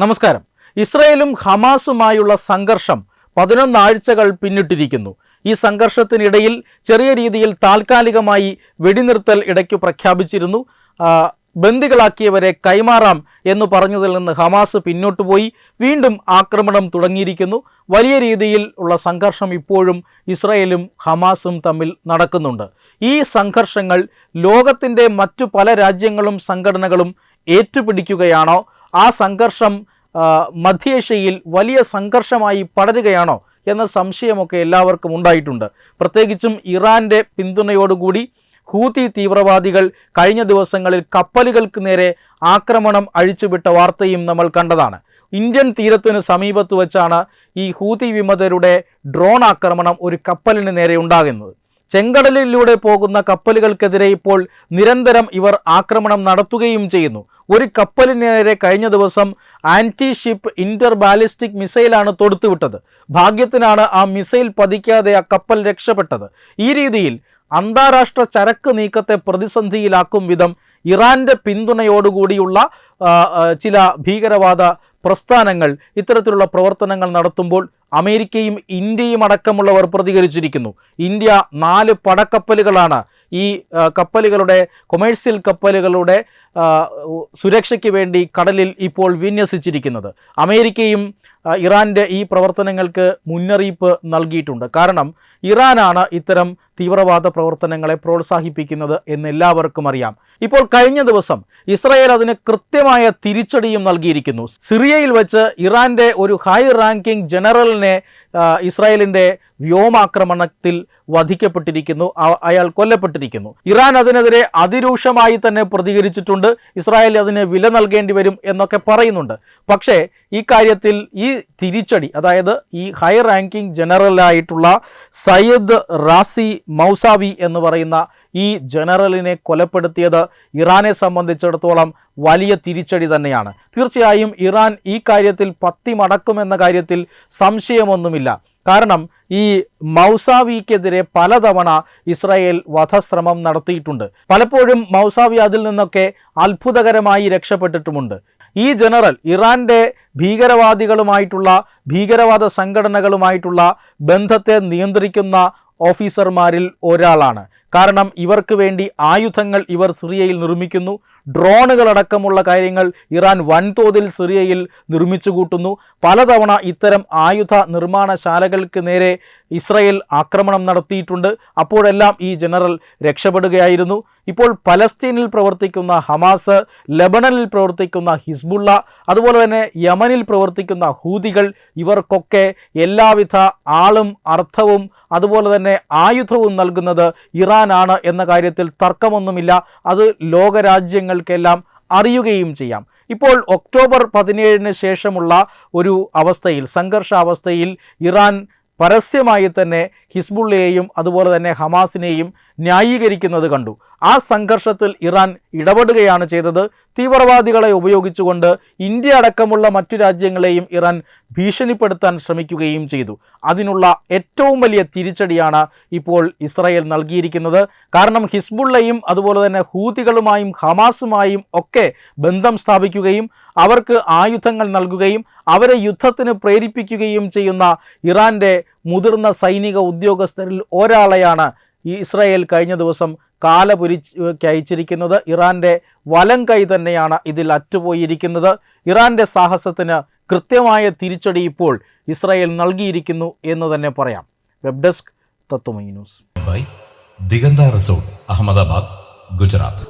നമസ്കാരം. ഇസ്രയേലും ഹമാസുമായുള്ള സംഘർഷം പതിനൊന്നാഴ്ചകൾ പിന്നിട്ടിരിക്കുന്നു. ഈ സംഘർഷത്തിനിടയിൽ ചെറിയ രീതിയിൽ താൽക്കാലികമായി വെടിനിർത്തൽ ഇടയ്ക്ക് പ്രഖ്യാപിച്ചിരുന്നു. ബന്ദികളാക്കിയവരെ കൈമാറാം എന്ന് പറഞ്ഞതിൽ നിന്ന് ഹമാസ് പിന്നോട്ട് പോയി. വീണ്ടും ആക്രമണം തുടങ്ങിയിരിക്കുന്നു. വലിയ രീതിയിൽ ഉള്ള സംഘർഷം ഇപ്പോഴും ഇസ്രയേലും ഹമാസും തമ്മിൽ നടക്കുന്നുണ്ട്. ഈ സംഘർഷങ്ങൾ ലോകത്തിന്റെ മറ്റു പല രാജ്യങ്ങളും സംഘടനകളും ഏറ്റുപിടിക്കുകയാണോ? ആ സംഘർഷം മധ്യേഷ്യയിൽ വലിയ സംഘർഷമായി പടരുകയാണോ എന്ന സംശയമൊക്കെ എല്ലാവർക്കും ഉണ്ടായിട്ടുണ്ട്. പ്രത്യേകിച്ചും ഇറാന്റെ പിന്തുണയോടുകൂടി ഹൂതി തീവ്രവാദികൾ കഴിഞ്ഞ ദിവസങ്ങളിൽ കപ്പലുകൾക്ക് നേരെ ആക്രമണം അഴിച്ചുവിട്ട വാർത്തയും നമ്മൾ കണ്ടതാണ്. ഇന്ത്യൻ തീരത്തിന് സമീപത്ത് വെച്ചാണ് ഈ ഹൂതി വിമതരുടെ ഡ്രോൺ ആക്രമണം ഒരു കപ്പലിന് നേരെ ഉണ്ടാകുന്നത്. ചെങ്കടലിലൂടെ പോകുന്ന കപ്പലുകൾക്കെതിരെ ഇപ്പോൾ നിരന്തരം ഇവർ ആക്രമണം നടത്തുകയും ചെയ്യുന്നു. ഒരു കപ്പലിനെതിരെ കഴിഞ്ഞ ദിവസം ആന്റി ഷിപ്പ് ഇന്റർ ബാലിസ്റ്റിക് മിസൈലാണ് തൊടുത്തുവിട്ടത്. ഭാഗ്യത്തിനാണ് ആ മിസൈൽ പതിക്കാതെ ആ കപ്പൽ രക്ഷപ്പെട്ടത്. ഈ രീതിയിൽ അന്താരാഷ്ട്ര ചരക്ക് നീക്കത്തെ പ്രതിസന്ധിയിലാക്കും വിധം ഇറാന്റെ പിന്തുണയോടുകൂടിയുള്ള ചില ഭീകരവാദ പ്രസ്ഥാനങ്ങൾ ഇത്തരത്തിലുള്ള പ്രവർത്തനങ്ങൾ നടത്തുമ്പോൾ അമേരിക്കയും ഇന്ത്യയും അടക്കമുള്ളവർ പ്രതികരിച്ചിരിക്കുന്നു. ഇന്ത്യ നാല് പടക്കപ്പലുകളാണ്. ഈ കപ്പലുകളുടെ കൊമേഴ്സ്യൽ കപ്പലുകളുടെ സുരക്ഷയ്ക്ക് വേണ്ടി കടലിൽ ഇപ്പോൾ വിന്യസിച്ചിരിക്കുന്നത്. അമേരിക്കയും ഇറാന്റെ ഈ പ്രവർത്തനങ്ങൾക്ക് മുന്നറിയിപ്പ് നൽകിയിട്ടുണ്ട്. കാരണം ഇറാനാണ് ഇത്തരം തീവ്രവാദ പ്രവർത്തനങ്ങളെ പ്രോത്സാഹിപ്പിക്കുന്നത് എന്ന് എല്ലാവർക്കും അറിയാം. ഇപ്പോൾ കഴിഞ്ഞ ദിവസം ഇസ്രായേൽ അതിന് കൃത്യമായ തിരിച്ചടിയും നൽകിയിരിക്കുന്നു. സിറിയയിൽ വെച്ച് ഇറാന്റെ ഒരു ഹൈ റാങ്കിംഗ് ജനറലിനെ ഇസ്രായേലിന്റെ വ്യോമാക്രമണത്തിൽ വധിക്കപ്പെട്ടിരിക്കുന്നു അയാൾ കൊല്ലപ്പെട്ടിരിക്കുന്നു. ഇറാൻ അതിനെതിരെ അതിരൂക്ഷമായി തന്നെ പ്രതികരിച്ചിട്ടുണ്ട്. ഇസ്രായേൽ അതിന് വില നൽകേണ്ടി വരും എന്നൊക്കെ പറയുന്നുണ്ട്. പക്ഷേ ഈ കാര്യത്തിൽ ഈ തിരിച്ചടി അതായത് ഈ ഹൈ റാങ്കിങ് ജനറലായിട്ടുള്ള സയ്യദ് റാസി മൗസാവി എന്ന് പറയുന്ന ഈ ജനറലിനെ കൊലപ്പെടുത്തിയത് ഇറാനെ സംബന്ധിച്ചിടത്തോളം വലിയ തിരിച്ചടി തന്നെയാണ്. തീർച്ചയായും ഇറാൻ ഈ കാര്യത്തിൽ പത്തി മടക്കുമെന്ന കാര്യത്തിൽ സംശയമൊന്നുമില്ല. കാരണം ഈ മൗസാവിക്കെതിരെ പലതവണ ഇസ്രായേൽ വധശ്രമം നടത്തിയിട്ടുണ്ട്. പലപ്പോഴും മൗസാവി അതിൽ നിന്നൊക്കെ അത്ഭുതകരമായി രക്ഷപ്പെട്ടിട്ടുമുണ്ട്. ഈ ജനറൽ ഇറാന്റെ ഭീകരവാദികളുമായിട്ടുള്ള ഭീകരവാദ സംഘടനകളുമായിട്ടുള്ള ബന്ധത്തെ നിയന്ത്രിക്കുന്ന ഓഫീസർമാരിൽ ഒരാളാണ്. കാരണം ഇവർക്ക് വേണ്ടി ആയുധങ്ങൾ ഇവർ സിറിയയിൽ നിർമ്മിക്കുന്നു. ഡ്രോണുകളടക്കമുള്ള കാര്യങ്ങൾ ഇറാൻ വൻതോതിൽ സിറിയയിൽ നിർമ്മിച്ചു കൂട്ടുന്നു. പലതവണ ഇത്തരം ആയുധ നിർമ്മാണശാലകൾക്ക് നേരെ ഇസ്രയേൽ ആക്രമണം നടത്തിയിട്ടുണ്ട്. അപ്പോഴെല്ലാം ഈ ജനറൽ രക്ഷപ്പെടുകയായിരുന്നു. ഇപ്പോൾ പലസ്തീനിൽ പ്രവർത്തിക്കുന്ന ഹമാസ് ലബണനിൽ പ്രവർത്തിക്കുന്ന ഹിസ്ബുള്ള അതുപോലെ തന്നെ യമനിൽ പ്രവർത്തിക്കുന്ന ഹൂതികൾ ഇവർക്കൊക്കെ എല്ലാവിധ ആളും അർത്ഥവും അതുപോലെ തന്നെ ആയുധവും നൽകുന്നത് ഇറാനാണ് എന്ന കാര്യത്തിൽ തർക്കമൊന്നുമില്ല. അത് ലോകരാജ്യങ്ങൾക്കെല്ലാം അറിയുകയും ചെയ്യാം. ഇപ്പോൾ ഒക്ടോബർ പതിനേഴിന് ശേഷമുള്ള ഒരു അവസ്ഥയിൽ സംഘർഷാവസ്ഥയിൽ ഇറാൻ പരസ്യമായി തന്നെ ഹിസ്ബുള്ളയെയും അതുപോലെ തന്നെ ഹമാസിനെയും ന്യായീകരിക്കുന്നത് കണ്ടു. ആ സംഘർഷത്തിൽ ഇറാൻ ഇടപെടുകയാണ് ചെയ്തത്. തീവ്രവാദികളെ ഉപയോഗിച്ചുകൊണ്ട് ഇന്ത്യ അടക്കമുള്ള മറ്റു രാജ്യങ്ങളെയും ഇറാൻ ഭീഷണിപ്പെടുത്താൻ ശ്രമിക്കുകയും ചെയ്തു. അതിനുള്ള ഏറ്റവും വലിയ തിരിച്ചടിയാണ് ഇപ്പോൾ ഇസ്രായേൽ നൽകിയിരിക്കുന്നത്. കാരണം ഹിസ്ബുള്ളയും അതുപോലെ തന്നെ ഹൂതികളുമായും ഹമാസുമായും ഒക്കെ ബന്ധം സ്ഥാപിക്കുകയും അവർക്ക് ആയുധങ്ങൾ നൽകുകയും അവരെ യുദ്ധത്തിന് പ്രേരിപ്പിക്കുകയും ചെയ്യുന്ന ഇറാന്റെ മുതിർന്ന സൈനിക ഉദ്യോഗസ്ഥരിൽ ഒരാളെയാണ് ഈ ഇസ്രായേൽ കഴിഞ്ഞ ദിവസം കാലപുരിക്ക് അയച്ചിരിക്കുന്നത് ഇറാന്റെ വലം കൈ തന്നെയാണ് ഇതിൽ അറ്റുപോയിരിക്കുന്നത്. ഇറാന്റെ സാഹസത്തിന് കൃത്യമായ തിരിച്ചടി ഇപ്പോൾ ഇസ്രായേൽ നൽകിയിരിക്കുന്നു എന്ന് തന്നെ പറയാം. Web desk Tatwamayi news. By Diganta resort Ahmedabad Gujarat.